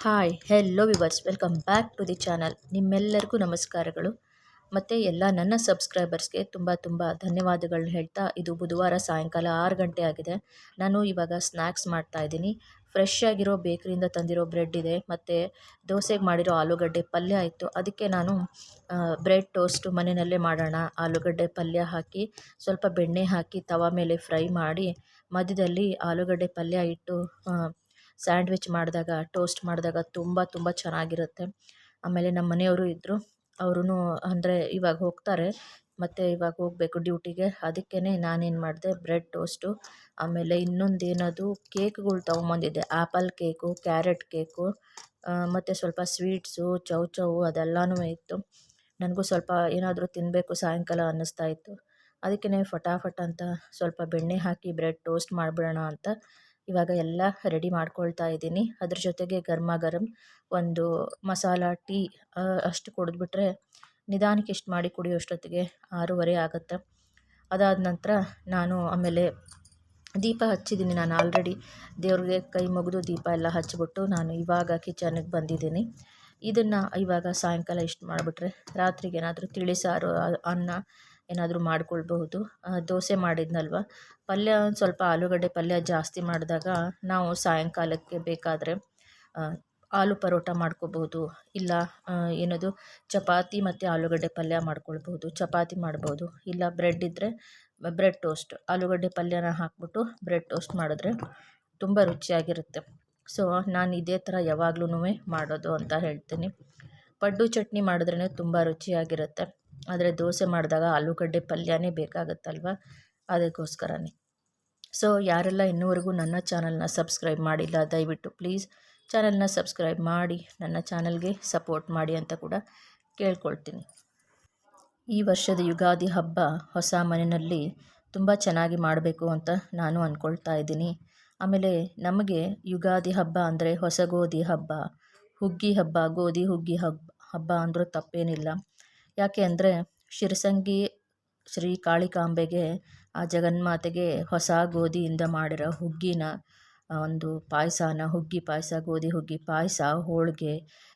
Hi hello viewers welcome back to the channel ನಿಮ್ಮೆಲ್ಲರಿಗೂ ನಮಸ್ಕಾರಗಳು. ಮತ್ತು ಎಲ್ಲ ನನ್ನ ಸಬ್ಸ್ಕ್ರೈಬರ್ಸ್ಗೆ ತುಂಬ ತುಂಬ ಧನ್ಯವಾದಗಳನ್ನ ಹೇಳ್ತಾ ಇದು ಬುಧವಾರ ಸಾಯಂಕಾಲ ಆರು ಗಂಟೆ ಆಗಿದೆ. ನಾನು ಇವಾಗ ಸ್ನ್ಯಾಕ್ಸ್ ಮಾಡ್ತಾ ಇದ್ದೀನಿ. ಫ್ರೆಶ್ ಆಗಿರೋ ಬೇಕ್ರಿಯಿಂದ ತಂದಿರೋ ಬ್ರೆಡ್ ಇದೆ. ಮತ್ತು ದೋಸೆಗೆ ಮಾಡಿರೋ ಆಲೂಗಡ್ಡೆ ಪಲ್ಯ ಇತ್ತು ಅದಕ್ಕೆ ನಾನು ಬ್ರೆಡ್ ಟೋಸ್ಟು ಮನೆಯಲ್ಲೇ ಮಾಡೋಣ. ಆಲೂಗಡ್ಡೆ ಪಲ್ಯ ಹಾಕಿ, ಸ್ವಲ್ಪ ಬೆಣ್ಣೆ ಹಾಕಿ, ತವ ಮೇಲೆ ಫ್ರೈ ಮಾಡಿ, ಮಧ್ಯದಲ್ಲಿ ಆಲೂಗಡ್ಡೆ ಪಲ್ಯ ಇಟ್ಟು ಸ್ಯಾಂಡ್ವಿಚ್ ಮಾಡಿದಾಗ, ಟೋಸ್ಟ್ ಮಾಡಿದಾಗ ತುಂಬ ತುಂಬ ಚೆನ್ನಾಗಿರುತ್ತೆ. ಆಮೇಲೆ ನಮ್ಮ ಮನೆಯವರು ಇದ್ದರು ಅವ್ರೂ ಅಂದರೆ ಇವಾಗ ಹೋಗ್ತಾರೆ. ಮತ್ತು ಇವಾಗ ಹೋಗಬೇಕು ಡ್ಯೂಟಿಗೆ. ಅದಕ್ಕೇ ನಾನೇನು ಮಾಡಿದೆ, ಬ್ರೆಡ್ ಟೋಸ್ಟು. ಆಮೇಲೆ ಇನ್ನೊಂದು ಏನದು, ಕೇಕ್ಗಳು ತೊಗೊಂಬಂದಿದ್ದೆ. ಆ್ಯಪಲ್ ಕೇಕು, ಕ್ಯಾರೆಟ್ ಕೇಕು ಮತ್ತು ಸ್ವಲ್ಪ ಸ್ವೀಟ್ಸು, ಚೌ ಚೌ ಅದೆಲ್ಲನೂ ಇತ್ತು. ನನಗೂ ಸ್ವಲ್ಪ ಏನಾದರೂ ತಿನ್ನಬೇಕು ಸಾಯಂಕಾಲ ಅನ್ನಿಸ್ತಾ ಇತ್ತು. ಅದಕ್ಕೇ ಫಟಾಫಟ್ ಅಂತ ಸ್ವಲ್ಪ ಬೆಣ್ಣೆ ಹಾಕಿ ಬ್ರೆಡ್ ಟೋಸ್ಟ್ ಮಾಡಿಬಿಡೋಣ ಅಂತ ಇವಾಗ ಎಲ್ಲ ರೆಡಿ ಮಾಡ್ಕೊಳ್ತಾ ಇದ್ದೀನಿ. ಅದ್ರ ಜೊತೆಗೆ ಗರ್ಮ ಗರಮ್ ಒಂದು ಮಸಾಲ, ಟೀ ಅಷ್ಟು ಕುಡಿದ್ಬಿಟ್ರೆ ನಿಧಾನಕ್ಕೆ ಇಷ್ಟು ಮಾಡಿ ಕುಡಿಯೋಷ್ಟೊತ್ತಿಗೆ ಆರೂವರೆ ಆಗುತ್ತೆ. ಅದಾದ ನಂತರ ನಾನು ಆಮೇಲೆ ದೀಪ ಹಚ್ಚಿದ್ದೀನಿ ನಾನು ಆಲ್ರೆಡಿ. ದೇವ್ರಿಗೆ ಕೈ ಮುಗಿದು ದೀಪ ಎಲ್ಲ ಹಚ್ಚಿಬಿಟ್ಟು ನಾನು ಇವಾಗ ಕಿಚನಿಗೆ ಬಂದಿದ್ದೀನಿ. ಇದನ್ನು ಇವಾಗ ಸಾಯಂಕಾಲ ಇಷ್ಟು ಮಾಡಿಬಿಟ್ರೆ ರಾತ್ರಿಗೆ ಏನಾದರೂ ತಿಳಿಸಾರು ಅನ್ನ ಏನಾದರೂ ಮಾಡಿಕೊಳ್ಬಹುದು. ದೋಸೆ ಮಾಡಿದ್ನಲ್ವ? ಪಲ್ಯ ಸ್ವಲ್ಪ ಆಲೂಗಡ್ಡೆ ಪಲ್ಯ ಜಾಸ್ತಿ ಮಾಡಿದಾಗ ನಾವು ಸಾಯಂಕಾಲಕ್ಕೆ ಬೇಕಾದರೆ ಆಲೂ ಪರೋಟ ಮಾಡ್ಕೋಬಹುದು ಇಲ್ಲ ಏನದು ಚಪಾತಿ ಮತ್ತು ಆಲೂಗಡ್ಡೆ ಪಲ್ಯ ಮಾಡ್ಕೊಳ್ಬಹುದು. ಚಪಾತಿ ಮಾಡ್ಬೋದು. ಇಲ್ಲ, ಬ್ರೆಡ್ ಇದ್ದರೆ ಬ್ರೆಡ್ ಟೋಸ್ಟ್. ಆಲೂಗಡ್ಡೆ ಪಲ್ಯನ ಹಾಕ್ಬಿಟ್ಟು ಬ್ರೆಡ್ ಟೋಸ್ಟ್ ಮಾಡಿದ್ರೆ ತುಂಬ ರುಚಿಯಾಗಿರುತ್ತೆ. ಸೊ, ನಾನು ಇದೇ ಥರ ಯಾವಾಗ್ಲೂ ಮಾಡೋದು ಅಂತ ಹೇಳ್ತೀನಿ. ಪಡ್ಡು ಚಟ್ನಿ ಮಾಡಿದ್ರೇ ತುಂಬ ರುಚಿಯಾಗಿರುತ್ತೆ. ಆದರೆ ದೋಸೆ ಮಾಡಿದಾಗ ಆಲೂಗಡ್ಡೆ ಪಲ್ಯನೇ ಬೇಕಾಗುತ್ತಲ್ವ? ಅದಕ್ಕೋಸ್ಕರನೇ. ಸೊ ಯಾರೆಲ್ಲ ಇನ್ನೂವರೆಗೂ ನನ್ನ ಚಾನಲ್ನ ಸಬ್ಸ್ಕ್ರೈಬ್ ಮಾಡಿಲ್ಲ, ದಯವಿಟ್ಟು ಪ್ಲೀಸ್ ಚಾನಲ್ನ ಸಬ್ಸ್ಕ್ರೈಬ್ ಮಾಡಿ, ನನ್ನ ಚಾನಲ್ಗೆ ಸಪೋರ್ಟ್ ಮಾಡಿ ಅಂತ ಕೂಡ ಕೇಳ್ಕೊಳ್ತೀನಿ. ಈ ವರ್ಷದ ಯುಗಾದಿ ಹಬ್ಬ ಹೊಸ ಮನೆಯಲ್ಲಿ ತುಂಬ ಚೆನ್ನಾಗಿ ಮಾಡಬೇಕು ಅಂತ ನಾನು ಅಂದ್ಕೊಳ್ತಾ ಇದ್ದೀನಿ. ಆಮೇಲೆ ನಮಗೆ ಯುಗಾದಿ ಹಬ್ಬ ಅಂದರೆ ಹೊಸ ಗೋಧಿ ಹಬ್ಬ, ಹುಗ್ಗಿ ಹಬ್ಬ ಗೋಧಿ ಹುಗ್ಗಿ ಹಬ್ಬ ಹಬ್ಬ ಅಂದರೂ ತಪ್ಪೇನಿಲ್ಲ. ಯಾಕೆ ಅಂದರೆ ಶಿರಸಂಗಿ ಶ್ರೀ ಕಾಳಿಕಾಂಬೆಗೆ ಆ ಜಗನ್ಮಾತೆಗೆ ಹೊಸ ಗೋಧಿಯಿಂದ ಮಾಡಿರೋ ಹುಗ್ಗಿನ ಒಂದು ಪಾಯಸನ, ಹುಗ್ಗಿ ಪಾಯಸ, ಗೋಧಿ, ಹುಗ್ಗಿ ಪಾಯಸ, ಹೋಳಿಗೆ,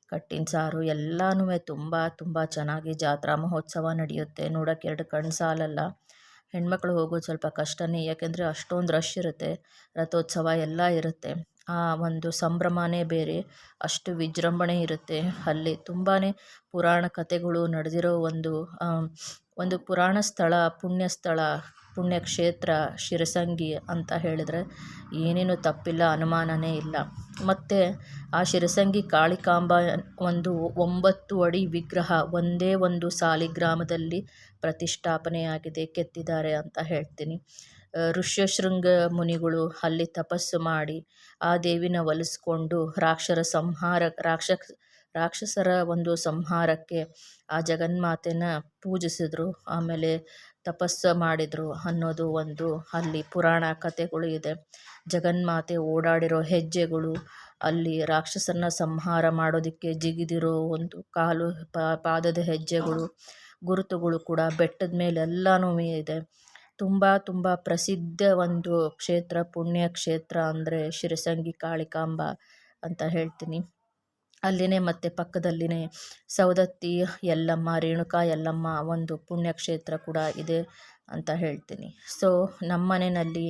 ಕಟ್ಟಿನ ಸಾರು ಎಲ್ಲನೂ ತುಂಬ ತುಂಬ ಚೆನ್ನಾಗಿ ಜಾತ್ರಾ ಮಹೋತ್ಸವ ನಡೆಯುತ್ತೆ. ನೋಡೋಕ್ಕೆ ಎರಡು ಕಣ್ಣು ಸಾಲಲ್ಲ ಹೆಣ್ಮಕ್ಳು ಹೋಗೋದು ಸ್ವಲ್ಪ ಕಷ್ಟನೇ, ಯಾಕೆಂದರೆ ಅಷ್ಟೊಂದು ರಶ್ ಇರುತ್ತೆ. ರಥೋತ್ಸವ ಎಲ್ಲ ಇರುತ್ತೆ. ಆ ಒಂದು ಸಂಭ್ರಮನೇ ಬೇರೆ. ಅಷ್ಟು ವಿಜೃಂಭಣೆ ಇರುತ್ತೆ ಅಲ್ಲಿ. ತುಂಬಾ ಪುರಾಣ ಕಥೆಗಳು ನಡೆದಿರೋ ಒಂದು ಒಂದು ಪುರಾಣ ಸ್ಥಳ, ಪುಣ್ಯ ಸ್ಥಳ ಪುಣ್ಯಕ್ಷೇತ್ರ ಶಿರಸಂಗಿ ಅಂತ ಹೇಳಿದ್ರೆ ಏನೇನು ತಪ್ಪಿಲ್ಲ, ಅನುಮಾನನೇ ಇಲ್ಲ. ಮತ್ತು ಆ ಶಿರಸಂಗಿ ಕಾಳಿಕಾಂಬ ಒಂದು ಒಂಬತ್ತು ಅಡಿ ವಿಗ್ರಹ ಒಂದೇ ಒಂದು ಸಾಲಿಗ್ರಾಮದಲ್ಲಿ ಪ್ರತಿಷ್ಠಾಪನೆಯಾಗಿದೆ, ಕೆತ್ತಿದ್ದಾರೆ ಅಂತ ಹೇಳ್ತೀನಿ. ಋಷ್ಯಶೃಂಗ ಮುನಿಗಳು ಅಲ್ಲಿ ತಪಸ್ಸು ಮಾಡಿ ಆ ದೇವಿನ ಒಲಿಸ್ಕೊಂಡು ರಾಕ್ಷರ ಸಂಹಾರ ರಾಕ್ಷಸ ರಾಕ್ಷಸರ ಒಂದು ಸಂಹಾರಕ್ಕೆ ಆ ಜಗನ್ಮಾತೆನ ಪೂಜಿಸಿದ್ರು. ಆಮೇಲೆ ತಪಸ್ಸು ಮಾಡಿದರು ಅನ್ನೋದು ಒಂದು ಅಲ್ಲಿ ಪುರಾಣ ಕಥೆಗಳು ಇದೆ. ಜಗನ್ಮಾತೆ ಓಡಾಡಿರೋ ಹೆಜ್ಜೆಗಳು ಅಲ್ಲಿ ರಾಕ್ಷಸರನ್ನ ಸಂಹಾರ ಮಾಡೋದಕ್ಕೆ ಜಿಗಿದಿರೋ ಒಂದು ಕಾಲು ಪಾದದ ಹೆಜ್ಜೆಗಳು, ಗುರುತುಗಳು ಕೂಡ ಬೆಟ್ಟದ ಮೇಲೆ ಎಲ್ಲನೂ ಇದೆ. ತುಂಬ ತುಂಬ ಪ್ರಸಿದ್ಧ ಒಂದು ಕ್ಷೇತ್ರ, ಪುಣ್ಯ ಕ್ಷೇತ್ರ ಅಂದರೆ ಶಿರಸಂಗಿ ಕಾಳಿಕಾಂಬ ಅಂತ ಹೇಳ್ತೀನಿ. ಅಲ್ಲಿನೇ ಮತ್ತು ಪಕ್ಕದಲ್ಲಿನೇ ಸೌದತ್ತಿ ಯಲ್ಲಮ್ಮ, ರೇಣುಕಾ ಯಲ್ಲಮ್ಮ ಒಂದು ಪುಣ್ಯಕ್ಷೇತ್ರ ಕೂಡ ಇದೆ ಅಂತ ಹೇಳ್ತೀನಿ. ಸೊ ನಮ್ಮ ಮನೆಯಲ್ಲಿ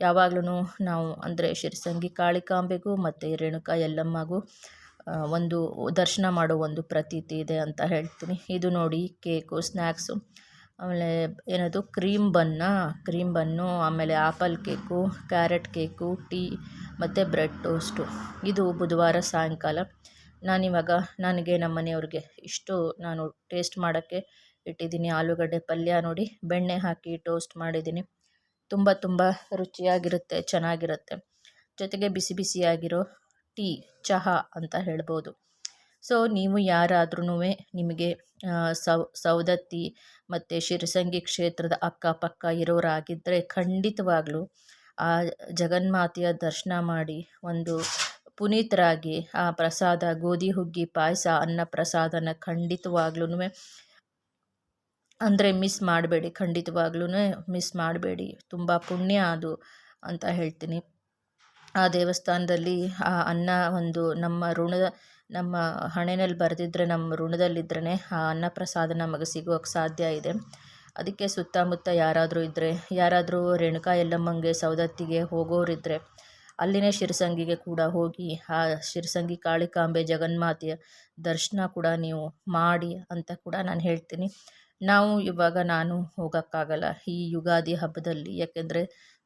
ಯಾವಾಗ್ಲೂ ನಾವು ಅಂದರೆ ಶಿರಸಂಗಿ ಕಾಳಿಕಾಂಬೆಗೂ ಮತ್ತು ರೇಣುಕಾ ಯಲ್ಲಮ್ಮಗೂ ಒಂದು ದರ್ಶನ ಮಾಡೋ ಒಂದು ಪ್ರತೀತಿ ಇದೆ ಅಂತ ಹೇಳ್ತೀನಿ. ಇದು ನೋಡಿ ಕೇಕು ಸ್ನ್ಯಾಕ್ಸು ಆಮೇಲೆ ಏನದು ಕ್ರೀಮ್ ಬನ್ನ ಕ್ರೀಮ್ ಬನ್ನು ಆಮೇಲೆ apple cake carrot cake tea ಮತ್ತು ಬ್ರೆಡ್ ಟೋಸ್ಟು ಇದು ಬುಧವಾರ ಸಾಯಂಕಾಲ. ನಾನಿವಾಗ, ನನಗೆ ನಮ್ಮ ಮನೆಯವ್ರಿಗೆ ಇಷ್ಟು ನಾನು ಟೇಸ್ಟ್ ಮಾಡೋಕ್ಕೆ ಇಟ್ಟಿದ್ದೀನಿ. ಆಲೂಗಡ್ಡೆ ಪಲ್ಯ ನೋಡಿ, ಬೆಣ್ಣೆ ಹಾಕಿ ಟೋಸ್ಟ್ ಮಾಡಿದ್ದೀನಿ. ತುಂಬ ತುಂಬ ರುಚಿಯಾಗಿರುತ್ತೆ, ಚೆನ್ನಾಗಿರುತ್ತೆ. ಜೊತೆಗೆ ಬಿಸಿ ಬಿಸಿಯಾಗಿರೋ ಟೀ ಚಹಾ ಅಂತ ಹೇಳ್ಬೋದು. ಸೊ ನೀವು ಯಾರಾದ್ರೂ ನಿಮಗೆ ಸೌ, ಸೌದತ್ತಿ ಮತ್ತು ಶಿರಸಂಗಿ ಕ್ಷೇತ್ರದ ಅಕ್ಕಪಕ್ಕ ಇರೋರಾಗಿದ್ದರೆ ಖಂಡಿತವಾಗ್ಲೂ ಆ ಜಗನ್ಮಾತೆಯ ದರ್ಶನ ಮಾಡಿ ಒಂದು ಪುನೀತರಾಗಿ ಆ ಪ್ರಸಾದ, ಗೋಧಿ, ಹುಗ್ಗಿ, ಪಾಯಸ, ಅನ್ನ ಪ್ರಸಾದನ ಖಂಡಿತವಾಗ್ಲೂ ಅಂದರೆ ಮಿಸ್ ಮಾಡಬೇಡಿ ಖಂಡಿತವಾಗ್ಲೂ ಮಿಸ್ ಮಾಡಬೇಡಿ. ತುಂಬ ಪುಣ್ಯ ಅದು ಅಂತ ಹೇಳ್ತೀನಿ. ಆ ದೇವಸ್ಥಾನದಲ್ಲಿ ಆ ಅನ್ನ ಒಂದು ನಮ್ಮ ಋಣದ ನಮ್ಮ ಹಣೆಯಲ್ಲಿ ಬರೆದಿದ್ರೆ ನಮ್ಮ ಋಣದಲ್ಲಿದ್ರೇ ಆ ಅನ್ನಪ್ರಸಾದ ನಮಗೆ ಸಿಗೋಕ್ಕೆ ಸಾಧ್ಯ ಇದೆ. ಅದಕ್ಕೆ ಸುತ್ತಮುತ್ತ ಯಾರಾದರೂ ಇದ್ದರೆ ಯಾರಾದರೂ ರೇಣುಕಾ ಎಲ್ಲಮ್ಮಂಗೆ ಸೌದತ್ತಿಗೆ ಹೋಗೋರಿದ್ದರೆ ಅಲ್ಲಿನೇ ಶಿರಸಂಗಿಗೆ ಕೂಡ ಹೋಗಿ, ಆ ಶಿರಸಂಗಿ ಕಾಳಿಕಾಂಬೆ ಜಗನ್ಮಾತೆಯ ದರ್ಶನ ಕೂಡ ನೀವು ಮಾಡಿ ಅಂತ ಕೂಡ ನಾನು ಹೇಳ್ತೀನಿ. ನಾವು ಇವಾಗ ನಾನು ಹೋಗೋಕ್ಕಾಗಲ್ಲ ಈ ಯುಗಾದಿ ಹಬ್ಬದಲ್ಲಿ, ಯಾಕೆಂದರೆ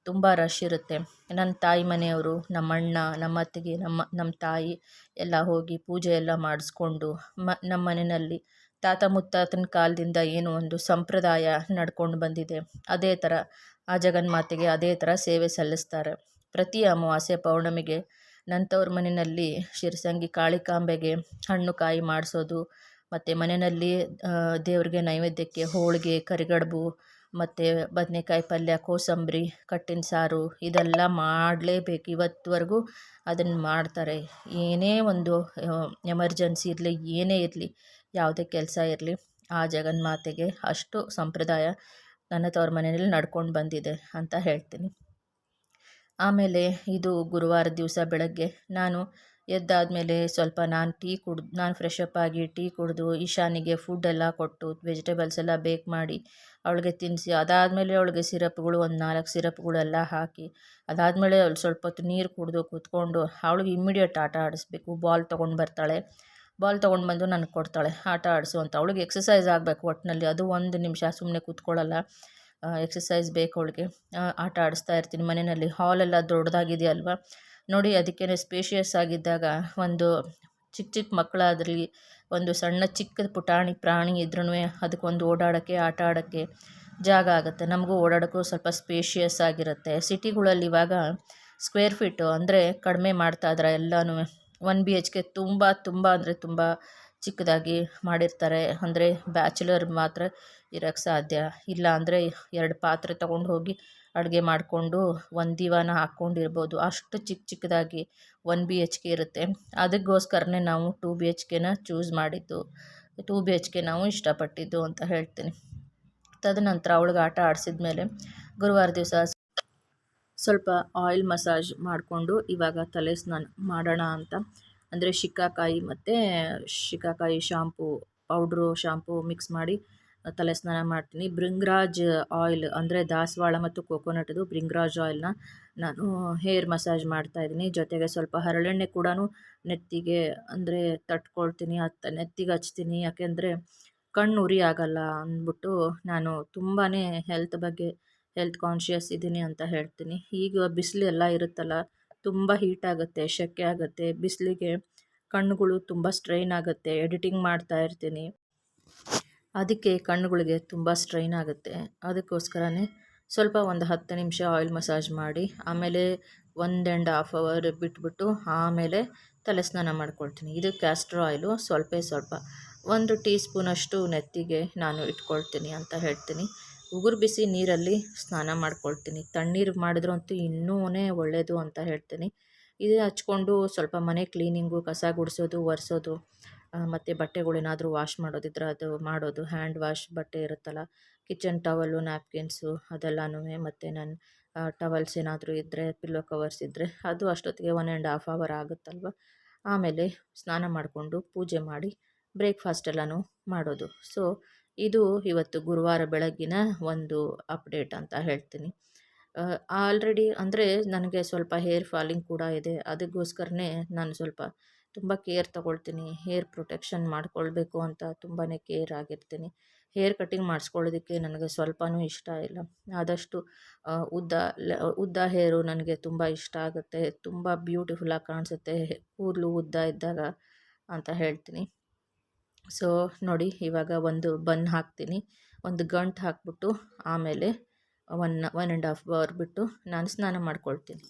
ತುಂಬ ರಶ್ ಇರುತ್ತೆ. ನನ್ನ ತಾಯಿ ಮನೆಯವರು ನಮ್ಮ ಅಣ್ಣ ನಮ್ಮ ಅತ್ತಿಗೆ ನಮ್ಮ ನಮ್ಮ ತಾಯಿ ಎಲ್ಲ ಹೋಗಿ ಪೂಜೆ ಎಲ್ಲ ಮಾಡಿಸ್ಕೊಂಡು, ಮ ನಮ್ಮ ಮನೆಯಲ್ಲಿ ತಾತ ಮುತ್ತಾತನ ಕಾಲದಿಂದ ಏನು ಒಂದು ಸಂಪ್ರದಾಯ ನಡ್ಕೊಂಡು ಬಂದಿದೆ. ಅದೇ ಥರ ಆ ಜಗನ್ಮಾತೆಗೆ ಅದೇ ಥರ ಸೇವೆ ಸಲ್ಲಿಸ್ತಾರೆ. ಪ್ರತಿ ಅಮಾವಾಸ್ಯೆ ಪೌರ್ಣಮಿಗೆ ನಂತವ್ರ ತವ್ರ ಮನೆಯಲ್ಲಿ ಶಿರಸಂಗಿ, ಕಾಳಿಕಾಂಬೆಗೆ ಹಣ್ಣು ಕಾಯಿ ಮಾಡಿಸೋದು ಮತ್ತು ಮನೆಯಲ್ಲಿ ದೇವ್ರಿಗೆ ನೈವೇದ್ಯಕ್ಕೆ ಹೋಳಿಗೆ, ಕರಿಗಡುಬು, ಮತ್ತು ಬದನೇಕಾಯಿ ಪಲ್ಯ, ಕೋಸಂಬರಿ, ಕಟ್ಟಿನ ಸಾರು ಇದೆಲ್ಲ ಮಾಡಲೇಬೇಕು. ಇವತ್ತುವರೆಗೂ ಅದನ್ನು ಮಾಡ್ತಾರೆ. ಏನೇ ಒಂದು ಎಮರ್ಜೆನ್ಸಿ ಇರಲಿ, ಏನೇ ಇರಲಿ, ಯಾವುದೇ ಕೆಲಸ ಇರಲಿ, ಆ ಜಗನ್ಮಾತೆಗೆ ಅಷ್ಟು ಸಂಪ್ರದಾಯ ನನ್ನ ತವ್ರ ಮನೆಯಲ್ಲಿ ನಡ್ಕೊಂಡು ಬಂದಿದೆ ಅಂತ ಹೇಳ್ತೀನಿ. ಆಮೇಲೆ ಇದು ಗುರುವಾರ ದಿವಸ ಬೆಳಗ್ಗೆ ನಾನು ಎದ್ದಾದಮೇಲೆ ಸ್ವಲ್ಪ ನಾನು ಟೀ ಕುಡ್ದು, ನಾನು ಫ್ರೆಶ್ ಅಪ್ ಆಗಿ ಟೀ ಕುಡಿದು, ಈಶಾನಿಗೆ ಫುಡ್ ಎಲ್ಲ ಕೊಟ್ಟು ವೆಜಿಟೇಬಲ್ಸ್ ಎಲ್ಲ ಬೇಕ್ ಮಾಡಿ, ಅವಳಿಗೆ ತಿನ್ನಿಸಿ ಅದಾದಮೇಲೆ ಅವಳಿಗೆ ಸಿರಪ್ಗಳು ಒಂದು ನಾಲ್ಕು ಸಿರಪ್ಗಳೆಲ್ಲ ಹಾಕಿ, ಅದಾದಮೇಲೆ ಅವಳು ಸ್ವಲ್ಪ ಹೊತ್ತು ನೀರು ಕುಡಿದು ಕೂತ್ಕೊಂಡು ಅವಳಿಗೆ ಇಮ್ಮಿಡಿಯೇಟ್ ಆಟ ಆಡಿಸ್ಬೇಕು. ಬಾಲ್ ತೊಗೊಂಡು ಬರ್ತಾಳೆ. ಬಾಲ್ ತೊಗೊಂಡು ಬಂದು ನನಗೆ ಕೊಡ್ತಾಳೆ. ಆಟ ಆಡಿಸು ಅಂತ. ಅವಳಿಗೆ ಎಕ್ಸಸೈಸ್ ಆಗಬೇಕು ಒಟ್ಟಿನಲ್ಲಿ ಅದು ಒಂದು ನಿಮಿಷ ಸುಮ್ಮನೆ ಕೂತ್ಕೊಳ್ಳಲ್ಲ ಎಕ್ಸಸೈಸ್ ಬೇಕು ಅವಳಿಗೆ. ಆಟ ಆಡಿಸ್ತಾ ಇರ್ತೀನಿ. ಮನೆಯಲ್ಲಿ ಹಾಲೆಲ್ಲ ದೊಡ್ಡದಾಗಿದೆಯಲ್ವ ನೋಡಿ ಅದಕ್ಕೇ ಸ್ಪೇಷಿಯಸ್ ಆಗಿದ್ದಾಗ ಒಂದು ಚಿಕ್ಕ ಚಿಕ್ಕ ಮಕ್ಕಳಾದ್ರಲ್ಲಿ ಒಂದು ಸಣ್ಣ ಚಿಕ್ಕ ಪುಟಾಣಿ ಪ್ರಾಣಿ ಇದ್ರೂ ಅದಕ್ಕೊಂದು ಓಡಾಡೋಕ್ಕೆ, ಆಟ ಆಡೋಕ್ಕೆ ಜಾಗ ಆಗುತ್ತೆ. ನಮಗೂ ಓಡಾಡೋಕ್ಕೂ ಸ್ವಲ್ಪ ಸ್ಪೇಷಿಯಸ್ ಆಗಿರುತ್ತೆ. ಸಿಟಿಗಳಲ್ಲಿ ಇವಾಗ ಸ್ಕ್ವೇರ್ ಫೀಟು ಅಂದರೆ ಕಡಿಮೆ ಮಾಡ್ತಾ ಇದ್ದಾರೆ ಎಲ್ಲನೂ ಒನ್ ಬಿ ಎಚ್ ಕೆ ತುಂಬ ತುಂಬ ಅಂದರೆ ತುಂಬ ಚಿಕ್ಕದಾಗಿ ಮಾಡಿರ್ತಾರೆ. ಅಂದರೆ ಬ್ಯಾಚುಲರ್ ಮಾತ್ರ ಇರೋಕ್ಕೆ ಸಾಧ್ಯ ಇಲ್ಲ ಅಂದರೆ ಎರಡು ಪಾತ್ರೆ ತೊಗೊಂಡು ಹೋಗಿ ಅಡುಗೆ ಮಾಡಿಕೊಂಡು ಒಂದು ದಿವಾನ ಹಾಕ್ಕೊಂಡಿರ್ಬೋದು ಅಷ್ಟು ಚಿಕ್ಕ ಚಿಕ್ಕದಾಗಿ ಒನ್ ಬಿ ಎಚ್ ಕೆ ಇರುತ್ತೆ. ಅದಕ್ಕೋಸ್ಕರನೇ ನಾವು ಟೂ ಬಿ ಎಚ್ ಕೆನ ಚೂಸ್ ಮಾಡಿದ್ದು. ಟೂ ಬಿ ಎಚ್ ಕೆ ನಾವು ಇಷ್ಟಪಟ್ಟಿದ್ದು ಅಂತ ಹೇಳ್ತೀನಿ. ತದನಂತರ ಅವಳಿಗೆ ಆಟ ಆಡಿಸಿದ ಮೇಲೆ ಗುರುವಾರ ದಿವಸ ಸ್ವಲ್ಪ ಆಯಿಲ್ ಮಸಾಜ್ ಮಾಡಿಕೊಂಡು ಇವಾಗ ತಲೆ ಸ್ನಾನ ಮಾಡೋಣ ಅಂತ. ಅಂದರೆ ಶಿಕ್ಕಾಕಾಯಿ ಮತ್ತು shikakai shampoo powder shampoo mix ಮಾಡಿ ತಲೆ ಸ್ನಾನ ಮಾಡ್ತೀನಿ. ಬ್ರಿಂಗ್ರಾಜ್ ಆಯಿಲ್ ಅಂದರೆ ದಾಸವಾಳ ಮತ್ತು ಕೋಕೋನಟ್ದು ಬ್ರಿಂಗ್ರಾಜ್ ಆಯಿಲ್ನ ನಾನು ಹೇರ್ ಮಸಾಜ್ ಮಾಡ್ತಾಯಿದ್ದೀನಿ ಜೊತೆಗೆ ಸ್ವಲ್ಪ ಹರಳೆಣ್ಣೆ ಕೂಡ ನೆತ್ತಿಗೆ ಅಂದರೆ ತಟ್ಕೊಳ್ತೀನಿ. ಅತ್ತ, ನೆತ್ತಿಗೆ ಹಚ್ತೀನಿ. ಯಾಕೆಂದರೆ ಕಣ್ಣು ಉರಿ ಆಗಲ್ಲ ಅಂದ್ಬಿಟ್ಟು ನಾನು ತುಂಬಾ ಹೆಲ್ತ್ ಬಗ್ಗೆ ಹೆಲ್ತ್ ಕಾನ್ಷಿಯಸ್ ಇದ್ದೀನಿ ಅಂತ ಹೇಳ್ತೀನಿ. ಈಗ ಬಿಸಿಲು ಎಲ್ಲ ಇರುತ್ತಲ್ಲ, ತುಂಬ ಹೀಟ್ ಆಗುತ್ತೆ, ಸೆಕೆ ಆಗುತ್ತೆ. ಬಿಸಿಲಿಗೆ ಕಣ್ಣುಗಳು ತುಂಬ ಸ್ಟ್ರೈನ್ ಆಗುತ್ತೆ. ಎಡಿಟಿಂಗ್ ಮಾಡ್ತಾ ಇರ್ತೀನಿ. ಅದಕ್ಕೆ ಕಣ್ಣುಗಳಿಗೆ ತುಂಬ ಸ್ಟ್ರೈನ್ ಆಗುತ್ತೆ. ಅದಕ್ಕೋಸ್ಕರನೇ ಸ್ವಲ್ಪ ಒಂದು ಹತ್ತು ನಿಮಿಷ ಆಯಿಲ್ ಮಸಾಜ್ ಮಾಡಿ, ಆಮೇಲೆ ಒಂದು ಆ್ಯಂಡ್ ಹಾಫ್ ಅವರ್ ಬಿಟ್ಬಿಟ್ಟು ಆಮೇಲೆ ತಲೆ ಸ್ನಾನ ಮಾಡ್ಕೊಳ್ತೀನಿ. ಇದು ಕ್ಯಾಸ್ಟ್ರ್ ಆಯಿಲು ಸ್ವಲ್ಪ ಸ್ವಲ್ಪ. ಒಂದು ಟೀ ಸ್ಪೂನಷ್ಟು ನೆತ್ತಿಗೆ ನಾನು ಇಟ್ಕೊಳ್ತೀನಿ ಅಂತ ಹೇಳ್ತೀನಿ. ಉಗುರು ಬಿಸಿ ನೀರಲ್ಲಿ ಸ್ನಾನ ಮಾಡ್ಕೊಳ್ತೀನಿ. ತಣ್ಣೀರು ಮಾಡಿದ್ರು ಅಂತೂ ಇನ್ನೂ ಒಳ್ಳೆಯದು ಅಂತ ಹೇಳ್ತೀನಿ. ಇದು ಹಚ್ಕೊಂಡು ಸ್ವಲ್ಪ ಮನೆ ಕ್ಲೀನಿಂಗು ಕಸ ಗುಡಿಸೋದು, ಒರೆಸೋದು ಮತ್ತು ಬಟ್ಟೆಗಳೇನಾದರೂ ವಾಶ್ ಮಾಡೋದಿದ್ರೆ ಅದು ಮಾಡೋದು. ಹ್ಯಾಂಡ್ ವಾಶ್ ಬಟ್ಟೆ ಇರುತ್ತಲ್ಲ, ಕಿಚನ್ ಟವಲು, ನ್ಯಾಪ್ಕಿನ್ಸು ಅದೆಲ್ಲನೂ ಮತ್ತು ನನ್ನ ಟವಲ್ಸ್ ಏನಾದರೂ ಇದ್ದರೆ ಪಿಲ್ಲೋ ಕವರ್ಸ್ ಇದ್ದರೆ ಅದು ಅಷ್ಟೊತ್ತಿಗೆ ಒನ್ ಆ್ಯಂಡ್ ಹಾಫ್ ಅವರ್ ಆಗುತ್ತಲ್ವ? ಆಮೇಲೆ ಸ್ನಾನ ಮಾಡಿಕೊಂಡು ಪೂಜೆ ಮಾಡಿ ಬ್ರೇಕ್ಫಾಸ್ಟ್ ಎಲ್ಲನೂ ಮಾಡೋದು. ಸೊ, ಇದು ಇವತ್ತು ಗುರುವಾರ ಬೆಳಗ್ಗಿನ ಒಂದು ಅಪ್ಡೇಟ್ ಅಂತ ಹೇಳ್ತೀನಿ. ಆಲ್ರೆಡಿ ಅಂದರೆ ನನಗೆ ಸ್ವಲ್ಪ ಹೇರ್ ಫಾಲಿಂಗ್ ಕೂಡ ಇದೆ. ಅದಕ್ಕೋಸ್ಕರನೇ ನಾನು ಸ್ವಲ್ಪ ತುಂಬ ಕೇರ್ ತೊಗೊಳ್ತೀನಿ, ಹೇರ್ ಪ್ರೊಟೆಕ್ಷನ್ ಮಾಡಿಕೊಳ್ಬೇಕು ಅಂತ ತುಂಬಾ ಕೇರ್ ಆಗಿರ್ತೀನಿ. ಹೇರ್ ಕಟಿಂಗ್ ಮಾಡಿಸ್ಕೊಳ್ಳೋದಕ್ಕೆ ನನಗೆ ಸ್ವಲ್ಪವೂ ಇಷ್ಟ ಇಲ್ಲ. ಆದಷ್ಟು ಉದ್ದ ಉದ್ದ ಹೇರು ನನಗೆ ತುಂಬ ಇಷ್ಟ ಆಗುತ್ತೆ. ತುಂಬ ಬ್ಯೂಟಿಫುಲ್ಲಾಗಿ ಕಾಣಿಸುತ್ತೆ. ಕೂದಲು ಉದ್ದ ಇದ್ದಾಗ ಅಂತ ಹೇಳ್ತೀನಿ. ಸೊ, ನೋಡಿ, ಇವಾಗ ಒಂದು ಬನ್ ಹಾಕ್ತೀನಿ. ಒಂದು ಗಂಟು ಹಾಕ್ಬಿಟ್ಟು ಆಮೇಲೆ one one and half hour ಬಿಟ್ಟು ನಾನು ಸ್ನಾನ ಮಾಡ್ಕೊಳ್ತೀನಿ.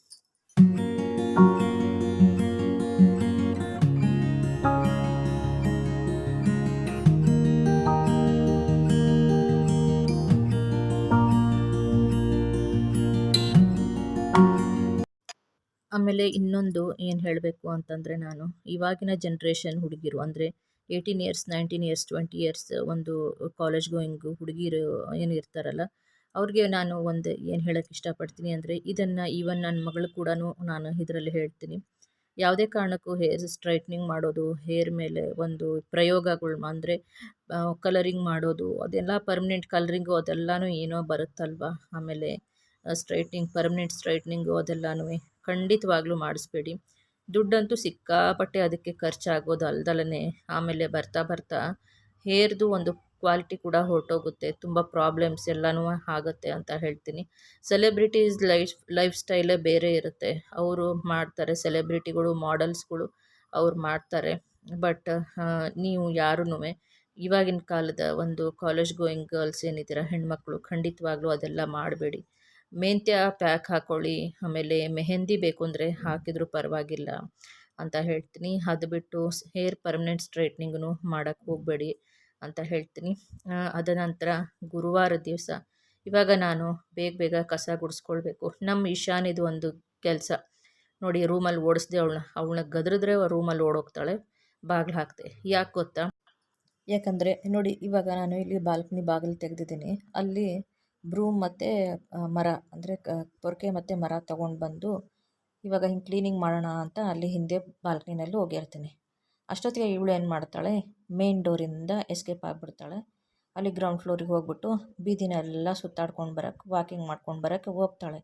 ಆಮೇಲೆ ಇನ್ನೊಂದು ಏನು ಹೇಳಬೇಕು ಅಂತಂದರೆ ನಾನು ಇವಾಗಿನ ಜನ್ರೇಷನ್ ಹುಡುಗಿರು, ಅಂದರೆ eighteen years nineteen years twenty years ಒಂದು ಕಾಲೇಜ್ ಗೋಯಿಂಗ್ ಹುಡುಗಿರು ಏನು ಇರ್ತಾರಲ್ಲ, ಅವ್ರಿಗೆ ನಾನು ಒಂದು ಏನು ಹೇಳೋಕ್ಕೆ ಇಷ್ಟಪಡ್ತೀನಿ ಅಂದರೆ ಇದನ್ನು ಈವನ್ ನನ್ನ ಮಗಳು ಕೂಡ ನಾನು ಇದರಲ್ಲಿ ಹೇಳ್ತೀನಿ. ಯಾವುದೇ ಕಾರಣಕ್ಕೂ ಹೇರ್ ಸ್ಟ್ರೈಟ್ನಿಂಗ್ ಮಾಡೋದು ಹೇರ್ ಮೇಲೆ ಒಂದು ಪ್ರಯೋಗಗಳು ಅಂದರೆ ಕಲರಿಂಗ್ ಮಾಡೋದು, ಅದೆಲ್ಲ ಪರ್ಮನೆಂಟ್ ಕಲರಿಂಗು ಅದೆಲ್ಲನೂ ಏನೋ ಬರುತ್ತಲ್ವ? ಆಮೇಲೆ ಸ್ಟ್ರೈಟ್ನಿಂಗ್ ಪರ್ಮನೆಂಟ್ ಸ್ಟ್ರೈಟ್ನಿಂಗು ಅದೆಲ್ಲನೂ ಖಂಡಿತವಾಗ್ಲೂ ಮಾಡಿಸ್ಬೇಡಿ. ದುಡ್ಡಂತೂ ಸಿಕ್ಕಾಪಟ್ಟೆ ಅದಕ್ಕೆ ಖರ್ಚಾಗೋದು ಅಲ್ದಲೇ ಆಮೇಲೆ ಬರ್ತಾ ಬರ್ತಾ ಹೇರ್ದು ಒಂದು ಕ್ವಾಲಿಟಿ ಕೂಡ ಹೊರಟೋಗುತ್ತೆ. ತುಂಬ ಪ್ರಾಬ್ಲಮ್ಸ್ ಎಲ್ಲನೂ ಆಗುತ್ತೆ ಅಂತ ಹೇಳ್ತೀನಿ. ಸೆಲೆಬ್ರಿಟೀಸ್ ಲೈಫ್ ಲೈಫ್ ಸ್ಟೈಲೇ ಬೇರೆ ಇರುತ್ತೆ. ಅವರು ಮಾಡ್ತಾರೆ, ಸೆಲೆಬ್ರಿಟಿಗಳು, ಮಾಡೆಲ್ಸ್ಗಳು ಅವ್ರು ಮಾಡ್ತಾರೆ. ಬಟ್ ನೀವು ಯಾರೂ ಇವಾಗಿನ ಕಾಲದ ಒಂದು ಕಾಲೇಜ್ ಗೋಯಿಂಗ್ ಗರ್ಲ್ಸ್ ಏನಿದ್ದೀರ, ಹೆಣ್ಮಕ್ಳು, ಖಂಡಿತವಾಗ್ಲೂ ಅದೆಲ್ಲ ಮಾಡಬೇಡಿ. ಮೆಂತ್ಯ ಪ್ಯಾಕ್ ಹಾಕ್ಕೊಳ್ಳಿ ಆಮೇಲೆ ಮೆಹೆಂದಿ ಬೇಕು ಅಂದರೆ ಹಾಕಿದರೂ ಪರವಾಗಿಲ್ಲ ಅಂತ ಹೇಳ್ತೀನಿ. ಅದು ಬಿಟ್ಟು ಹೇರ್ ಪರ್ಮನೆಂಟ್ ಸ್ಟ್ರೈಟ್ನಿಂಗು ಮಾಡೋಕ್ಕೆ ಹೋಗಬೇಡಿ ಅಂತ ಹೇಳ್ತೀನಿ. ಅದ ನಂತರ ಗುರುವಾರ ದಿವಸ ಇವಾಗ ನಾನು ಬೇಗ ಬೇಗ ಕಸ ಗುಡಿಸ್ಕೊಳ್ಬೇಕು. ನಮ್ಮ ಇಶಾನಿದು ಒಂದು ಕೆಲಸ. ನೋಡಿ ರೂಮಲ್ಲಿ ಓಡಿಸ್ದೆ ಅವಳನ್ನ. ಅವಳನ್ನ ಗದ್ರಿದ್ರೆ ರೂಮಲ್ಲಿ ಓಡೋಗ್ತಾಳೆ, ಬಾಗಿಲು ಹಾಕ್ತೆ ಯಾಕೆ ಗೊತ್ತಾ? ಯಾಕಂದರೆ ನೋಡಿ ಇವಾಗ ನಾನು ಇಲ್ಲಿ ಬಾಲ್ಕನಿ ಬಾಗಿಲು ತೆಗೆದಿದ್ದೀನಿ. ಅಲ್ಲಿ ಬ್ರೂಮ್ ಮತ್ತು ಮರ, ಅಂದರೆ ಕ, ಪೊರ್ಕೆ ಮತ್ತು ಮರ ತೊಗೊಂಡು ಬಂದು, ಇವಾಗ ಹಿಂಗೆ ಕ್ಲೀನಿಂಗ್ ಮಾಡೋಣ ಅಂತ ಅಲ್ಲಿ ಹಿಂದೆ ಬಾಲ್ಕನಿನಲ್ಲಿ ಹೋಗಿರ್ತೀನಿ. ಅಷ್ಟೊತ್ತಿಗೆ ಇವಳು ಏನು ಮಾಡ್ತಾಳೆ, ಮೇನ್ ಡೋರಿಂದ ಎಸ್ಕೇಪ್ ಆಗಿಬಿಡ್ತಾಳೆ. ಅಲ್ಲಿ ಗ್ರೌಂಡ್ ಫ್ಲೋರಿಗೆ ಹೋಗ್ಬಿಟ್ಟು ಬೀದಿನೆಲ್ಲ ಸುತ್ತಾಡ್ಕೊಂಡು ಬರೋಕ್ಕೆ ವಾಕಿಂಗ್ ಮಾಡ್ಕೊಂಡು ಬರೋಕ್ಕೆ ಹೋಗ್ತಾಳೆ.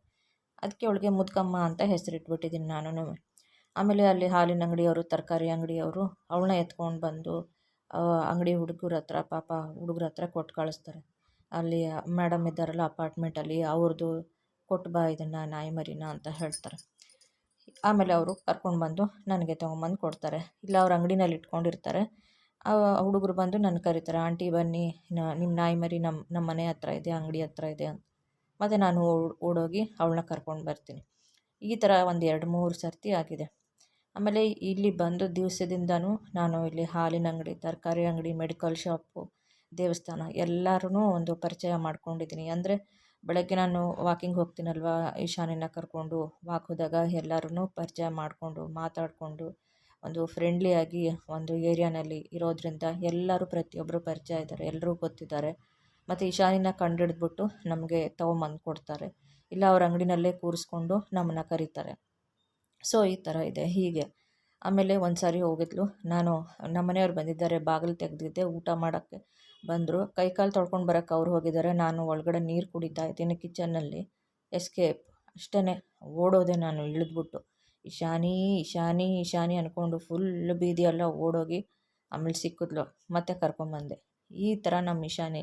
ಅದಕ್ಕೆ ಅವಳಿಗೆ ಮುದ್ಕಮ್ಮ ಅಂತ ಹೆಸರಿಟ್ಬಿಟ್ಟಿದ್ದೀನಿ ನಾನು ಆಮೇಲೆ ಅಲ್ಲಿ ಹಾಲಿನ ಅಂಗಡಿಯವರು, ತರಕಾರಿ ಅಂಗಡಿಯವರು, ಅವಳನ್ನ ಎತ್ಕೊಂಡು ಬಂದು ಅಂಗಡಿ ಹುಡುಗರ ಹತ್ರ, ಪಾಪ ಹುಡುಗರ ಹತ್ರ ಕೊಟ್ಟು ಕಳಿಸ್ತಾರೆ. ಅಲ್ಲಿ ಮೇಡಮ್ ಇದ್ದಾರಲ್ಲ ಅಪಾರ್ಟ್ಮೆಂಟಲ್ಲಿ ಅವ್ರದ್ದು ಕೊಟ್ಟು ಬಾ, ಇದನ್ನು ನಾಯಿ ಮರಿನ ಅಂತ ಹೇಳ್ತಾರೆ. ಆಮೇಲೆ ಅವರು ಕರ್ಕೊಂಡು ಬಂದು ನನಗೆ ತೊಗೊಂಬಂದು ಕೊಡ್ತಾರೆ. ಇಲ್ಲ, ಅವ್ರ ಅಂಗಡಿನಲ್ಲಿ ಇಟ್ಕೊಂಡಿರ್ತಾರೆ. ಆ ಹುಡುಗರು ಬಂದು ನನ್ನ ಕರೀತಾರೆ, ಆಂಟಿ ಬನ್ನಿ ನಿಮ್ಮ ನಾಯಿ ಮರಿ ನಮ್ಮ ನಮ್ಮ ಮನೆ ಹತ್ರ ಇದೆ, ಅಂಗಡಿ ಹತ್ರ ಇದೆ ಅಂತ. ಮತ್ತು ನಾನು ಓಡೋಗಿ ಅವಳನ್ನ ಕರ್ಕೊಂಡು ಬರ್ತೀನಿ. ಈ ಥರ ಒಂದು ಎರಡು, ಮೂರು ಸರ್ತಿ ಆಗಿದೆ. ಆಮೇಲೆ ಇಲ್ಲಿ ಬಂದು ದಿವಸದಿಂದನೂ ನಾನು ಇಲ್ಲಿ ಹಾಲಿನ ಅಂಗಡಿ, ತರಕಾರಿ ಅಂಗಡಿ, ಮೆಡಿಕಲ್ ಶಾಪು ದೇವಸ್ಥಾನ ಎಲ್ಲರೂ ಒಂದು ಪರಿಚಯ ಮಾಡ್ಕೊಂಡಿದ್ದೀನಿ. ಅಂದರೆ ಬೆಳಗ್ಗೆ ನಾನು ವಾಕಿಂಗ್ ಹೋಗ್ತೀನಲ್ವ, ಈಶಾನ್ಯನ ಕರ್ಕೊಂಡು ವಾಕ್ ಹೋದಾಗ ಎಲ್ಲರೂ ಪರಿಚಯ ಮಾಡಿಕೊಂಡು, ಮಾತಾಡಿಕೊಂಡು, ಒಂದು ಫ್ರೆಂಡ್ಲಿಯಾಗಿ ಒಂದು ಏರಿಯಾನಲ್ಲಿ ಇರೋದರಿಂದ ಎಲ್ಲರೂ ಪ್ರತಿಯೊಬ್ಬರು ಪರಿಚಯ ಇದ್ದಾರೆ ಎಲ್ಲರೂ ಗೊತ್ತಿದ್ದಾರೆ. ಮತ್ತು ಈಶಾನಿನ ಕಂಡಿಡ್ದ್ಬಿಟ್ಟು ನಮಗೆ ತಗೊಂಬಂದು ಕೊಡ್ತಾರೆ. ಇಲ್ಲ ಅವ್ರ ಅಂಗಡಿನಲ್ಲೇ ಕೂರಿಸ್ಕೊಂಡು ನಮ್ಮನ್ನು ಕರೀತಾರೆ. ಸೊ ಈ ಥರ ಇದೆ. ಹೀಗೆ. ಆಮೇಲೆ ಒಂದು ಸಾರಿ ಹೋಗಿದ್ಲು. ನಾನು ನಮ್ಮನೆಯವ್ರು ಬಂದಿದ್ದಾರೆ, ಬಾಗಿಲು ತೆಗೆದಿದ್ದೆ, ಊಟ ಮಾಡೋಕ್ಕೆ ಬಂದರು. ಕೈ ಕಾಲು ತೊಳ್ಕೊಂಡು ಬರೋಕ್ಕೆ ಅವ್ರು ಹೋಗಿದ್ದಾರೆ. ನಾನು ಒಳಗಡೆ ನೀರು ಕುಡಿತಾ ಇದ್ದೀನಿ ಕಿಚನ್ನಲ್ಲಿ ಎಸ್ಕೇಪ್. ಅಷ್ಟೇ ಓಡೋದೆ ನಾನು ಇಳಿದ್ಬಿಟ್ಟು. ಇಶಾನಿ ಇಶಾನಿ ಇಶಾನಿ ಅಂದ್ಕೊಂಡು ಫುಲ್ ಬೀದಿಯೆಲ್ಲ ಓಡೋಗಿ ಆಮೇಲೆ ಸಿಕ್ಕಿದ್ಲು. ಮತ್ತೆ ಕರ್ಕೊಂಬಂದೆ. ಈ ಥರ ನಮ್ಮ ಇಶಾನಿ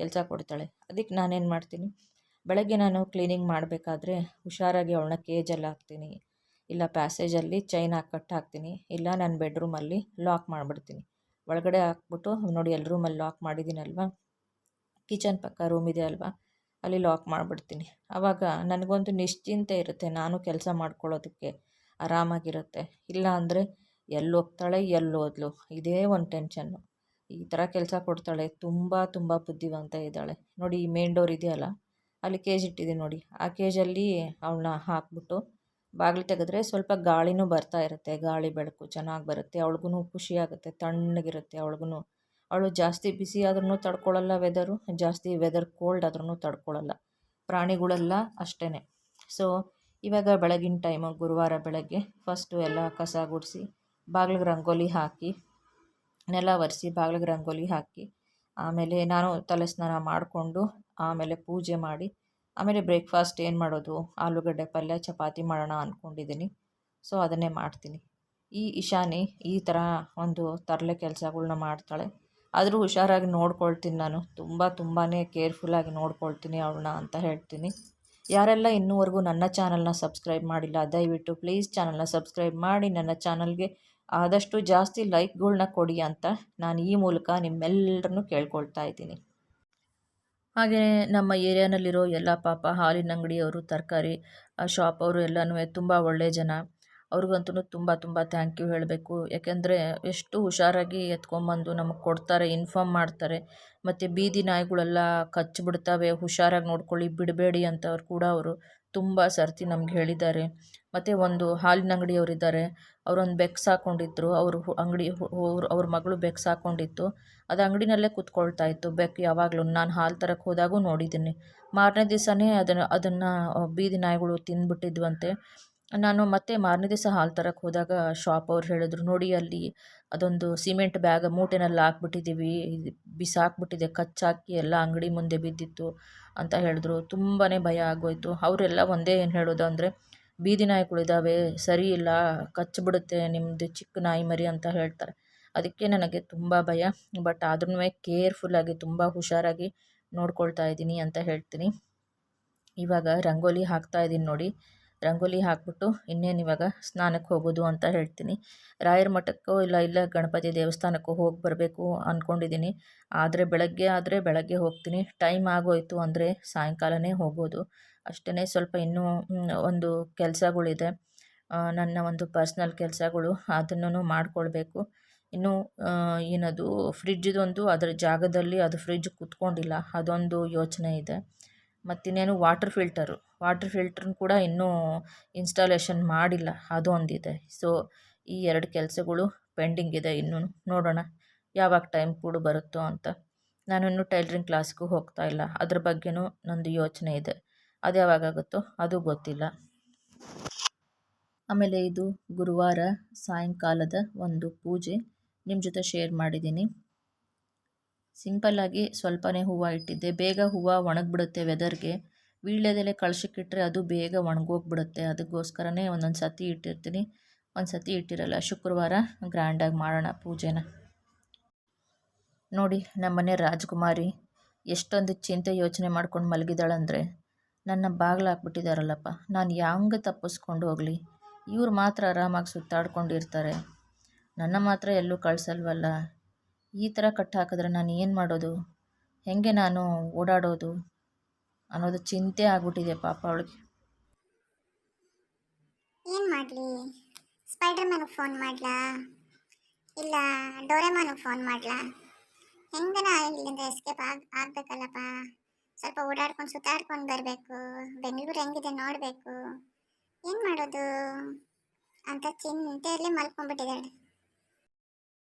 ಕೆಲಸ ಕೊಡ್ತಾಳೆ. ಅದಕ್ಕೆ ನಾನೇನು ಮಾಡ್ತೀನಿ? ಬೆಳಗ್ಗೆ ನಾನು ಕ್ಲೀನಿಂಗ್ ಮಾಡಬೇಕಾದ್ರೆ ಹುಷಾರಾಗಿ ಅವಳನ್ನ ಕೇಜಲ್ಲಿ ಹಾಕ್ತೀನಿ. ಇಲ್ಲ ಪ್ಯಾಸೇಜಲ್ಲಿ ಚೈನ್ ಹಾಕಿ ಕಟ್ ಹಾಕ್ತೀನಿ. ಇಲ್ಲ ನನ್ನ ಬೆಡ್ರೂಮಲ್ಲಿ ಲಾಕ್ ಮಾಡಿಬಿಡ್ತೀನಿ. ಒಳಗಡೆ ಹಾಕ್ಬಿಟ್ಟು ನೋಡಿ, ಅಲ್ಲಿ ರೂಮಲ್ಲಿ ಲಾಕ್ ಮಾಡಿದ್ದೀನಲ್ವಾ? ಕಿಚನ್ ಪಕ್ಕ ರೂಮ್ ಇದೆ ಅಲ್ವಾ? ಅಲ್ಲಿ ಲಾಕ್ ಮಾಡಿಬಿಡ್ತೀನಿ. ಆವಾಗ ನನಗೊಂದು ನಿಶ್ಚಿಂತೆ ಇರುತ್ತೆ, ನಾನು ಕೆಲಸ ಮಾಡ್ಕೊಳ್ಳೋದಕ್ಕೆ ಆರಾಮಾಗಿರುತ್ತೆ. ಇಲ್ಲ ಅಂದರೆ ಎಲ್ಲಿ ಹೋಗ್ತಾಳೆ, ಎಲ್ಲಿ ಹೋದ್ಲು? ಇದೇ ಒಂದು ಟೆನ್ಷನ್ನು ಈ ಥರ ಕೆಲಸ ಕೊಡ್ತಾಳೆ, ತುಂಬ ತುಂಬ ಬುದ್ಧಿವಂತ ಇದ್ದಾಳೆ. ನೋಡಿ, ಈ ಮೇನ್ ಡೋರ್ ಇದೆಯಲ್ಲ, ಅಲ್ಲಿ ಕೇಜ್ ಇಟ್ಟಿದ್ದೀನಿ ನೋಡಿ. ಆ ಕೇಜಲ್ಲಿ ಅವಳನ್ನ ಹಾಕ್ಬಿಟ್ಟು ಬಾಗಿಲು ತೆಗೆದ್ರೆ ಸ್ವಲ್ಪ ಗಾಳಿನೂ ಬರ್ತಾ ಇರುತ್ತೆ, ಗಾಳಿ ಬೆಳಕು ಚೆನ್ನಾಗಿ ಬರುತ್ತೆ ಅವಳಿಗೂ ಖುಷಿಯಾಗುತ್ತೆ, ತಣ್ಣಗಿರುತ್ತೆ ಅವಳಿಗೂ ಅವಳು ಜಾಸ್ತಿ ಬಿಸಿ ಆದ್ರೂ ತಡ್ಕೊಳ್ಳಲ್ಲ ವೆದರು ಜಾಸ್ತಿ ವೆದರ್ ಕೋಲ್ಡ್ ಆದ್ರೂ ತಡ್ಕೊಳ್ಳಲ್ಲ ಪ್ರಾಣಿಗಳೆಲ್ಲ ಅಷ್ಟೇ ಸೊ ಇವಾಗ ಬೆಳಗಿನ ಟೈಮು ಗುರುವಾರ ಬೆಳಗ್ಗೆ ಫಸ್ಟು ಎಲ್ಲ ಕಸ ಗುಡಿಸಿ, ಬಾಗಿಲಿಗೆ ರಂಗೋಲಿ ಹಾಕಿ, ನೆಲ ಒರೆಸಿ ಬಾಗಿಲಿಗೆ ರಂಗೋಲಿ ಹಾಕಿ, ಆಮೇಲೆ ನಾನು ತಲೆ ಸ್ನಾನ ಮಾಡಿಕೊಂಡು ಆಮೇಲೆ ಪೂಜೆ ಮಾಡಿ ಆಮೇಲೆ ಬ್ರೇಕ್ಫಾಸ್ಟ್ ಏನು ಮಾಡೋದು? ಆಲೂಗಡ್ಡೆ ಪಲ್ಯ, ಚಪಾತಿ ಮಾಡೋಣ ಅಂದ್ಕೊಂಡಿದ್ದೀನಿ ಸೊ ಅದನ್ನೇ ಮಾಡ್ತೀನಿ. ಈ ಇಶಾನಿ ಈ ಥರ ಒಂದು ತರಲೆ ಕೆಲಸಗಳ್ನ ಮಾಡ್ತಾಳೆ. ಆದರೂ ಹುಷಾರಾಗಿ ನೋಡ್ಕೊಳ್ತೀನಿ ನಾನು. ತುಂಬ ತುಂಬಾ ಕೇರ್ಫುಲ್ಲಾಗಿ ನೋಡ್ಕೊಳ್ತೀನಿ ಅವಳನ್ನ ಅಂತ ಹೇಳ್ತೀನಿ. ಯಾರೆಲ್ಲ ಇನ್ನೂವರೆಗೂ ನನ್ನ ಚಾನಲ್ನ ಸಬ್ಸ್ಕ್ರೈಬ್ ಮಾಡಿಲ್ಲ, ದಯವಿಟ್ಟು ಪ್ಲೀಸ್ ಚಾನಲ್ನ ಸಬ್ಸ್ಕ್ರೈಬ್ ಮಾಡಿ, ನನ್ನ ಚಾನಲ್ಗೆ ಆದಷ್ಟು ಜಾಸ್ತಿ ಲೈಕ್ಗಳನ್ನ ಕೊಡಿ ಅಂತ ನಾನು ಈ ಮೂಲಕ ನಿಮ್ಮೆಲ್ಲರನ್ನೂ ಕೇಳ್ಕೊಳ್ತಾ ಇದ್ದೀನಿ. ಹಾಗೆಯೇ ನಮ್ಮ ಏರಿಯಾನಲ್ಲಿರೋ ಎಲ್ಲ ಪಾಪ ಹಾಲಿನ ಅಂಗಡಿಯವರು, ತರಕಾರಿ ಶಾಪ್ ಅವರು ಎಲ್ಲನೂ ತುಂಬ ಒಳ್ಳೆಯ ಜನ. ಅವ್ರಿಗಂತೂ ತುಂಬ ತುಂಬ ಥ್ಯಾಂಕ್ ಯು ಹೇಳಬೇಕು. ಯಾಕೆಂದರೆ ಎಷ್ಟು ಹುಷಾರಾಗಿ ಎತ್ಕೊಂಬಂದು ನಮಗೆ ಕೊಡ್ತಾರೆ ಇನ್ಫಾರ್ಮ್ ಮಾಡ್ತಾರೆ. ಮತ್ತು ಬೀದಿ ನಾಯಿಗಳೆಲ್ಲ ಕಚ್ಚಿಬಿಡ್ತವೆ ಹುಷಾರಾಗಿ ನೋಡ್ಕೊಳ್ಳಿ, ಬಿಡಬೇಡಿ ಅಂತ ಅವ್ರು ಕೂಡ ಅವರು ತುಂಬ ಸರ್ತಿ ನಮ್ಗೆ ಹೇಳಿದ್ದಾರೆ. ಮತ್ತು ಒಂದು ಹಾಲಿನ ಅಂಗಡಿಯವರಿದ್ದಾರೆ. ಅವರೊಂದು ಬೆಕ್ಕು ಸಾಕೊಂಡಿದ್ರು ಅವರು ಅಂಗಡಿ ಅವ್ರ ಮಗಳು ಬೆಕ್ಕು ಹಾಕೊಂಡಿತ್ತು. ಅದು ಅಂಗಡಿನಲ್ಲೇ ಕೂತ್ಕೊಳ್ತಾ ಇತ್ತು. ಬೆಕ್ಕು ಯಾವಾಗಲೂ ನಾನು ಹಾಲು ತರಕ್ಕೆ ಹೋದಾಗೂ ನೋಡಿದ್ದೀನಿ. ಮಾರನೇ ದಿವಸನೇ ಅದನ್ನು ಅದನ್ನು ಬೀದಿ ನಾಯಿಗಳು ತಿಂದುಬಿಟ್ಟಿದ್ವಂತೆ. ನಾನು ಮತ್ತೆ ಮಾರನೇ ದಿವಸ ಹಾಲು ತರಕ್ಕೆ ಹೋದಾಗ ಶಾಪ್ ಅವ್ರು ಹೇಳಿದ್ರು, ನೋಡಿ ಅಲ್ಲಿ ಅದೊಂದು ಸಿಮೆಂಟ್ ಬ್ಯಾಗ್ ಮೂಟೆನಲ್ಲಿ ಹಾಕ್ಬಿಟ್ಟಿದ್ದೀವಿ. ಬಿಸಾಕ್ಬಿಟ್ಟಿದೆ, ಕಚ್ಚಾಕಿ ಎಲ್ಲ ಅಂಗಡಿ ಮುಂದೆ ಬಿದ್ದಿತ್ತು ಅಂತ ಹೇಳಿದ್ರು. ತುಂಬಾ ಭಯ ಆಗೋಯಿತು. ಅವರೆಲ್ಲ ಒಂದೇ ಏನು ಹೇಳೋದು ಅಂದರೆ ಬೀದಿ ನಾಯಿಗಳಿದ್ದಾವೆ ಸರಿ ಇಲ್ಲ ಕಚ್ಚಿಬಿಡುತ್ತೆ ನಿಮ್ಮದು ಚಿಕ್ಕ ನಾಯಿ ಮರಿ ಅಂತ ಹೇಳ್ತಾರೆ. ಅದಕ್ಕೆ ನನಗೆ ತುಂಬ ಭಯ ಬಟ್ ಆದ್ರೂ ಕೇರ್ಫುಲ್ಲಾಗಿ ತುಂಬ ಹುಷಾರಾಗಿ ನೋಡ್ಕೊಳ್ತಾ ಇದ್ದೀನಿ ಅಂತ ಹೇಳ್ತೀನಿ. ಇವಾಗ ರಂಗೋಲಿ ಹಾಕ್ತಾ ಇದ್ದೀನಿ ನೋಡಿ. ರಂಗೋಲಿ ಹಾಕ್ಬಿಟ್ಟು ಇನ್ನೇನು ಇವಾಗ ಸ್ನಾನಕ್ಕೆ ಹೋಗೋದು ಅಂತ ಹೇಳ್ತೀನಿ. ರಾಯರ ಮಠಕ್ಕೋ ಇಲ್ಲ ಇಲ್ಲ ಗಣಪತಿ ದೇವಸ್ಥಾನಕ್ಕೋ ಹೋಗಿ ಬರಬೇಕು ಅಂದ್ಕೊಂಡಿದ್ದೀನಿ ಆದರೆ ಬೆಳಗ್ಗೆ ಆದರೆ ಬೆಳಗ್ಗೆ ಹೋಗ್ತೀನಿ. ಟೈಮ್ ಆಗೋಯಿತು ಅಂದರೆ ಸಾಯಂಕಾಲನೇ ಹೋಗೋದು. ಅಷ್ಟೇ ಸ್ವಲ್ಪ ಇನ್ನೂ ಒಂದು ಕೆಲಸಗಳಿದೆ. ನನ್ನ ಒಂದು ಪರ್ಸ್ನಲ್ ಕೆಲಸಗಳು ಅದನ್ನು ಮಾಡಿಕೊಳ್ಬೇಕು. ಇನ್ನು ಏನದು ಫ್ರಿಡ್ಜ್ದೊಂದು ಅದರ ಜಾಗದಲ್ಲಿ ಅದು ಫ್ರಿಡ್ಜ್ ಕುತ್ಕೊಂಡಿಲ್ಲ, ಅದೊಂದು ಯೋಚನೆ ಇದೆ. ಮತ್ತಿನ್ನೇನು ವಾಟರ್ ಫಿಲ್ಟರು, ವಾಟರ್ ಫಿಲ್ಟ್ರನ್ನ ಕೂಡ ಇನ್ನೂ ಇನ್ಸ್ಟಾಲೇಷನ್ ಮಾಡಿಲ್ಲ, ಅದೊಂದಿದೆ. ಸೊ, ಈ ಎರಡು ಕೆಲಸಗಳು ಪೆಂಡಿಂಗ್ ಇದೆ ಇನ್ನೂ ನೋಡೋಣ, ಯಾವಾಗ ಟೈಮ್ ಕೂಡ ಬರುತ್ತೋ ಅಂತ. ನಾನು ಇನ್ನೂ ಟೈಲರಿಂಗ್ ಕ್ಲಾಸ್ಗೂ ಹೋಗ್ತಾ ಇಲ್ಲ, ಅದ್ರ ಬಗ್ಗೆನೂ ನಂದು ಯೋಚನೆ ಇದೆ. ಅದು ಯಾವಾಗಾಗುತ್ತೋ ಅದು ಗೊತ್ತಿಲ್ಲ. ಆಮೇಲೆ ಇದು ಗುರುವಾರ ಸಾಯಂಕಾಲದ ಒಂದು ಪೂಜೆ. ನಿಮ್ಮ ಜೊತೆ ಶೇರ್ ಮಾಡಿದ್ದೀನಿ. ಸಿಂಪಲ್ಲಾಗಿ ಸ್ವಲ್ಪನೇ ಹೂವು ಇಟ್ಟಿದ್ದೆ. ಬೇಗ ಹೂವು ಒಣಗಿಬಿಡುತ್ತೆ ವೆದರ್ಗೆ ವೀಳ್ಯದೆಲೆ ಕಳಶಕ್ಕಿಟ್ರೆ ಅದು ಬೇಗ ಒಣಗೋಗ್ಬಿಡುತ್ತೆ. ಅದಕ್ಕೋಸ್ಕರನೇ ಒಂದೊಂದು ಸತಿ ಇಟ್ಟಿರ್ತೀನಿ. ಒಂದು ಸತಿ ಇಟ್ಟಿರಲ್ಲ, ಶುಕ್ರವಾರ ಗ್ರ್ಯಾಂಡಾಗಿ ಮಾಡೋಣ ಪೂಜೆನ. ನೋಡಿ, ನಮ್ಮನೆ ರಾಜಕುಮಾರಿ ಎಷ್ಟೊಂದು ಚಿಂತೆ ಯೋಚನೆ ಮಾಡ್ಕೊಂಡು ಮಲಗಿದಾಳಂದರೆ ನನ್ನ ಬಾಗಿಲು ಹಾಕ್ಬಿಟ್ಟಿದಾರಲ್ಲಪ್ಪ ನಾನು ಹೆಂಗೆ ತಪ್ಪಿಸ್ಕೊಂಡು ಹೋಗಲಿ? ಇವ್ರು ಮಾತ್ರ ಆರಾಮಾಗಿ ಸುತ್ತಾಡ್ಕೊಂಡಿರ್ತಾರೆ. ನನ್ನ ಮಾತ್ರ ಎಲ್ಲೂ ಕಳಿಸಲ್ವಲ್ಲ? ಈ ಥರ ಕಟ್ಟಾಕಿದ್ರೆ ನಾನು ಏನು ಮಾಡೋದು? ಹೇಗೆ ನಾನು ಓಡಾಡೋದು? ಅನ್ನೋದು ಚಿಂತೆ ಆಗ್ಬಿಟ್ಟಿದೆ ಪಾಪ ಅವಳಿಗೆ. ಏನು ಮಾಡಲಿ? ಸ್ಪೈಡರ್ ಮ್ಯಾನಿಗೆ ಫೋನ್ ಮಾಡ್ಲಾ? ಇಲ್ಲ, ಡೋರೆಮಾನಿಗೆ ಫೋನ್ ಮಾಡ್ಲಾ? ಹೆಂಗನ ಇಲ್ಲಿಂದ ಎಸ್ಕೇಪ್ ಆಗ, ಆಗ್ಬೇಕಲ್ಲಪ್ಪ? ಸ್ವಲ್ಪ ಓಡಾಡ್ಕೊಂಡು ಸುತ್ತಾಡ್ಕೊಂಡು ಬರಬೇಕು. ಬೆಂಗಳೂರು ಹೆಂಗಿದೆ ನೋಡಬೇಕು. ಏನು ಮಾಡೋದು? ಅಂತ ಚಿಂತೆಯಲ್ಲಿ ಮಲ್ಕೊಂಡ್ಬಿಟ್ಟಿದ್ದಾಳೆ